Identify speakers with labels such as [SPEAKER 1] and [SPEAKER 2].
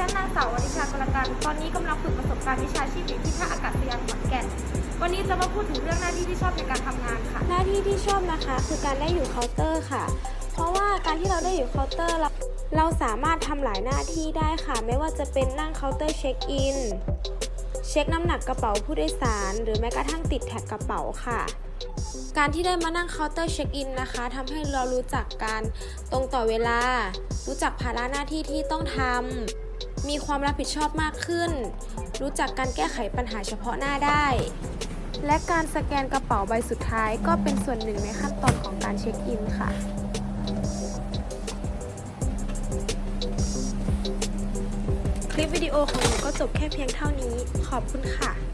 [SPEAKER 1] ฉันนางสาววริชากรกัน ตอนนี้กำลังฝึกประสบการณ์วิชาชีพอยู่ที่ท่าอากาศยานขอนแก่น วันนี้จะมาพูดถึงเรื่องหน้าที่ที่ชอบในการทำงานค่ะ
[SPEAKER 2] หน้าที่ที่ชอบนะคะ คือการได้อยู่เคาน์เตอร์ค่ะ เพราะว่าการที่เราได้อยู่เคาน์เตอร์เราเราสามารถทำหลายหน้าที่ได้ค่ะ ไม่ว่าจะเป็นนั่งเคาน์เตอร์เช็คอิน เช็คน้ำหนักกระเป๋าผู้โดยสาร หรือแม้กระทั่งติดแท็กกระเป๋าค่ะ การที่ได้มานั่งเคาน์เตอร์เช็คอินนะคะทำให้เรารู้จักการตรงต่อเวลา รู้จักภาระหน้าที่ที่ต้องทำ มีความรับผิดชอบมากขึ้น รู้จักการแก้ไขปัญหาเฉพาะหน้าได้ และการสแกนกระเป๋าใบสุดท้ายก็เป็นส่วนหนึ่งในขั้นตอนของการเช็คอินค่ะคลิปวิดีโอของหนูก็จบแค่เพียงเท่านี้ ขอบคุณค่ะ